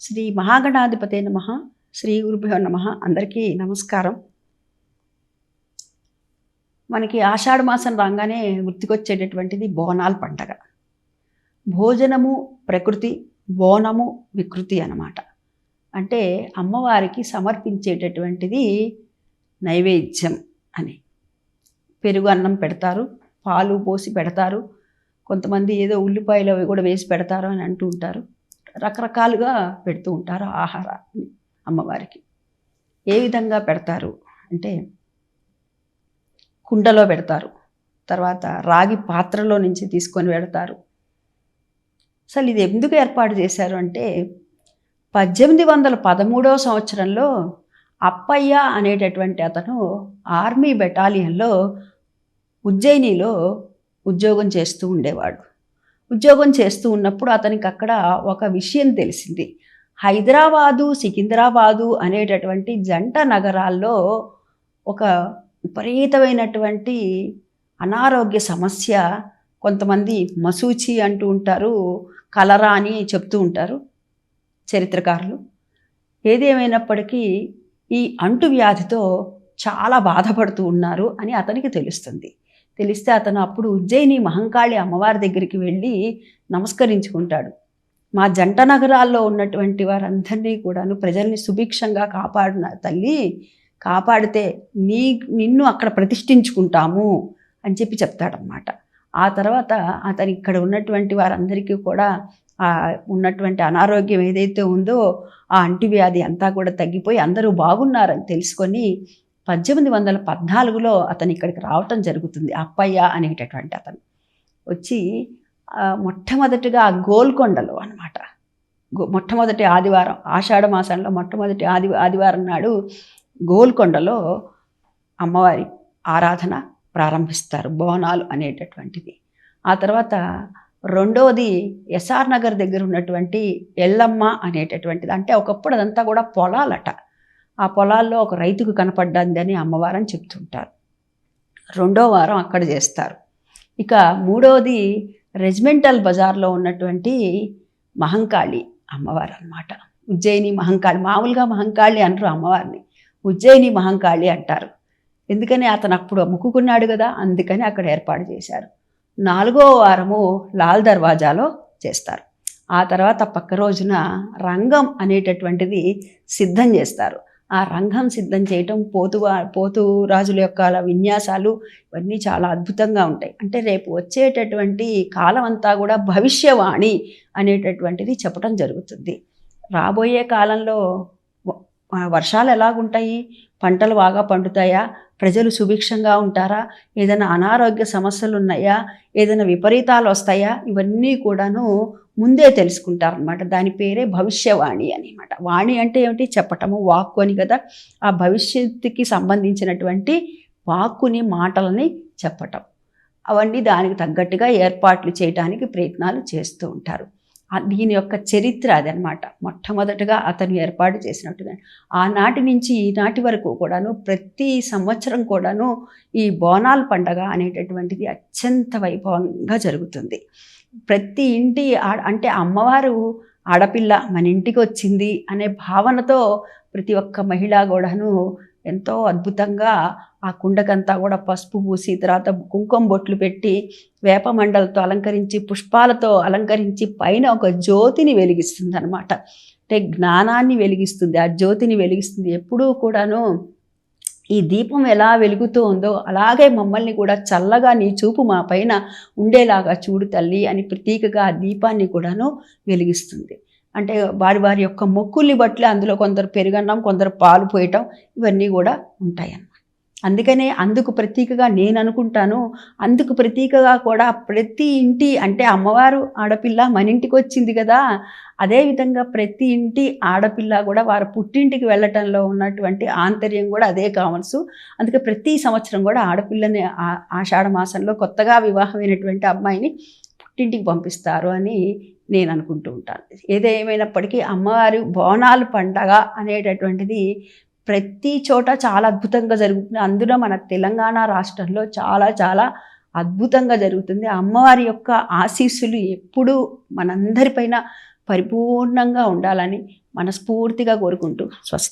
శ్రీ మహాగణాధిపతే నమ శ్రీ గురుభ్యో నమ. అందరికీ నమస్కారం. మనకి ఆషాఢ మాసం రాగానే గుర్తుకొచ్చేటటువంటిది బోనాల పండగ. భోజనము ప్రకృతి బోనము వికృతి అన్నమాట. అంటే అమ్మవారికి సమర్పించేటటువంటిది నైవేద్యం అని. పెరుగు అన్నం పెడతారు పాలు పోసి పెడతారు కొంతమంది ఏదో ఉల్లిపాయలు అవి కూడా వేసి పెడతారు అని అంటూ ఉంటారు. రకరకాలుగా పెడుతూ ఉంటారు ఆహారాన్ని అమ్మవారికి. ఏ విధంగా పెడతారు అంటే కుండలో పెడతారు. తర్వాత రాగి పాత్రలో నుంచి తీసుకొని పెడతారు. అసలు ఇది ఎందుకు ఏర్పాటు చేశారు అంటే పద్దెనిమిది వందల పదమూడవ సంవత్సరంలో అప్పయ్య అనేటటువంటి అతను ఆర్మీ బెటాలియన్లో ఉజ్జయినిలో ఉద్యోగం చేస్తూ ఉండేవాడు. ఉద్యోగం చేస్తూ ఉన్నప్పుడు అతనికి అక్కడ ఒక విషయం తెలిసింది. హైదరాబాదు సికింద్రాబాదు అనేటటువంటి జంట నగరాల్లో ఒక విపరీతమైనటువంటి అనారోగ్య సమస్య కొంతమంది మసూచి అంటూ ఉంటారు కలరా అని చెప్తూ ఉంటారు చరిత్రకారులు. ఏదేమైనప్పటికీ ఈ అంటువ్యాధితో చాలా బాధపడుతూ ఉన్నారు అని అతనికి తెలుస్తుంది. తెలిస్తే అతను అప్పుడు ఉజ్జయిని మహంకాళి అమ్మవారి దగ్గరికి వెళ్ళి నమస్కరించుకుంటాడు. మా జంట నగరాల్లో ఉన్నటువంటి వారందరినీ కూడాను ప్రజల్ని సుభిక్షంగా కాపాడిన తల్లి కాపాడితే నీ నిన్ను అక్కడ ప్రతిష్ఠించుకుంటాము అని చెప్పి చెప్తాడనమాట ఆ తర్వాత అతని ఇక్కడ ఉన్నటువంటి వారందరికీ కూడా ఉన్నటువంటి అనారోగ్యం ఏదైతే ఉందో ఆ అంటువ్యాధి అంతా కూడా తగ్గిపోయి అందరూ బాగున్నారని తెలుసుకొని పద్దెనిమిది వందల పద్నాలుగులో అతను ఇక్కడికి రావటం జరుగుతుంది. అప్పయ్య అనేటటువంటి అతను. వచ్చి మొట్టమొదటిగా గోల్కొండలో అనమాట మొట్టమొదటి ఆదివారం ఆషాఢ మాసంలో మొట్టమొదటి ఆది ఆదివారం నాడు గోల్కొండలో అమ్మవారి ఆరాధన ప్రారంభిస్తారు బోనాలు అనేటటువంటిది. ఆ తర్వాత రెండవది ఎస్ఆర్ నగర్ దగ్గర ఉన్నటువంటి ఎల్లమ్మ అనేటటువంటిది. అంటే ఒకప్పుడు అదంతా కూడా పొలాలట. ఆ పొలాల్లో ఒక రైతుకు కనపడ్డాందని అమ్మవారని చెప్తుంటారు. రెండో వారం అక్కడ చేస్తారు. ఇక మూడవది రెజిమెంటల్ బజార్లో ఉన్నటువంటి మహంకాళి అమ్మవారు అన్నమాట ఉజ్జయిని మహంకాళి మామూలుగా మహంకాళి అంటారు అమ్మవారిని. ఉజ్జయిని మహంకాళి అంటారు. ఎందుకని అతను అప్పుడు మొక్కుకున్నాడు కదా అందుకని అక్కడ ఏర్పాటు చేశారు. నాలుగో వారము లాల్ దర్వాజాలో చేస్తారు. ఆ తర్వాత పక్క రోజున రంగం అనేటటువంటిది సిద్ధం చేస్తారు. ఆ రంగం సిద్ధం చేయటం పోతు పోతు రాజుల యొక్క అలా విన్యాసాలు ఇవన్నీ చాలా అద్భుతంగా ఉంటాయి. అంటే రేపు వచ్చేటటువంటి కాలం అంతా కూడా భవిష్యవాణి అనేటటువంటిది చెప్పడం జరుగుతుంది. రాబోయే కాలంలో వర్షాలు ఎలాగుంటాయి? పంటలు బాగా పండుతాయా? ప్రజలు సుభిక్షంగా ఉంటారా? ఏదైనా అనారోగ్య సమస్యలు ఉన్నాయా ఏదైనా విపరీతాలు వస్తాయా? ఇవన్నీ కూడాను ముందే తెలుసుకుంటారనమాట దాని పేరే భవిష్యవాణి అనమాట వాణి అంటే ఏమిటి? చెప్పటము వాక్కు అని కదా. ఆ భవిష్యత్తుకి సంబంధించినటువంటి వాక్కుని మాటలని చెప్పటం. అవన్నీ దానికి తగ్గట్టుగా ఏర్పాట్లు చేయడానికి ప్రయత్నాలు చేస్తూ ఉంటారు. దీని యొక్క చరిత్ర అదనమాట. మొట్టమొదటగా అతను ఏర్పాటు చేసినట్టుగా ఆనాటి నుంచి ఈనాటి వరకు కూడాను ప్రతి సంవత్సరం కూడాను ఈ బోనాల పండగ అనేటటువంటిది అత్యంత వైభవంగా జరుగుతుంది. ప్రతి ఇంటి అంటే అమ్మవారు ఆడపిల్ల మన ఇంటికి వచ్చింది అనే భావనతో ప్రతి ఒక్క మహిళ కూడాను ఎంతో అద్భుతంగా ఆ కుండకంతా కూడా పసుపు పూసి తర్వాత కుంకుమ బొట్లు పెట్టి వేప మండలతో అలంకరించి పుష్పాలతో అలంకరించి పైన ఒక జ్యోతిని వెలిగిస్తుంది అనమాట అంటే జ్ఞానాన్ని వెలిగిస్తుంది. ఆ జ్యోతిని వెలిగిస్తుంది. ఎప్పుడూ కూడాను ఈ దీపం ఎలా వెలుగుతూ ఉందో అలాగే మమ్మల్ని కూడా చల్లగా నీ చూపు మా పైన ఉండేలాగా చూడు తల్లి అని ప్రతీకగా ఆ దీపాన్ని కూడాను వెలిగిస్తుంది. అంటే వారి వారి యొక్క మొక్కుల్ని బట్టి అందులో కొందరు పెరుగన్నం కొందరు పాలు పోయటం ఇవన్నీ కూడా ఉంటాయి అన్నమాట. అందుకనే అందుకు ప్రతీకగా నేను అనుకుంటాను అందుకు ప్రతీకగా కూడా ప్రతి ఇంటి అంటే అమ్మవారు ఆడపిల్ల మన ఇంటికి వచ్చింది కదా అదేవిధంగా ప్రతి ఇంటి ఆడపిల్ల కూడా వారి పుట్టింటికి వెళ్ళటంలో ఉన్నటువంటి ఆంతర్యం కూడా అదే కావచ్చు అందుకే ప్రతి సంవత్సరం కూడా ఆడపిల్లని ఆ- ఆషాఢ మాసంలో కొత్తగా వివాహమైనటువంటి అమ్మాయిని పుట్టింటికి పంపిస్తారు అని నేను అనుకుంటూ ఉంటాను. ఏదేమైనప్పటికీ అమ్మవారి బోనాలు పండగ అనేటటువంటిది ప్రతి చోట చాలా అద్భుతంగా జరుగుతుంది. అందులో మన తెలంగాణ రాష్ట్రంలో చాలా చాలా అద్భుతంగా జరుగుతుంది. అమ్మవారి యొక్క ఆశీస్సులు ఎప్పుడూ మనందరిపైన పరిపూర్ణంగా ఉండాలని మనస్ఫూర్తిగా కోరుకుంటూ స్వస్తి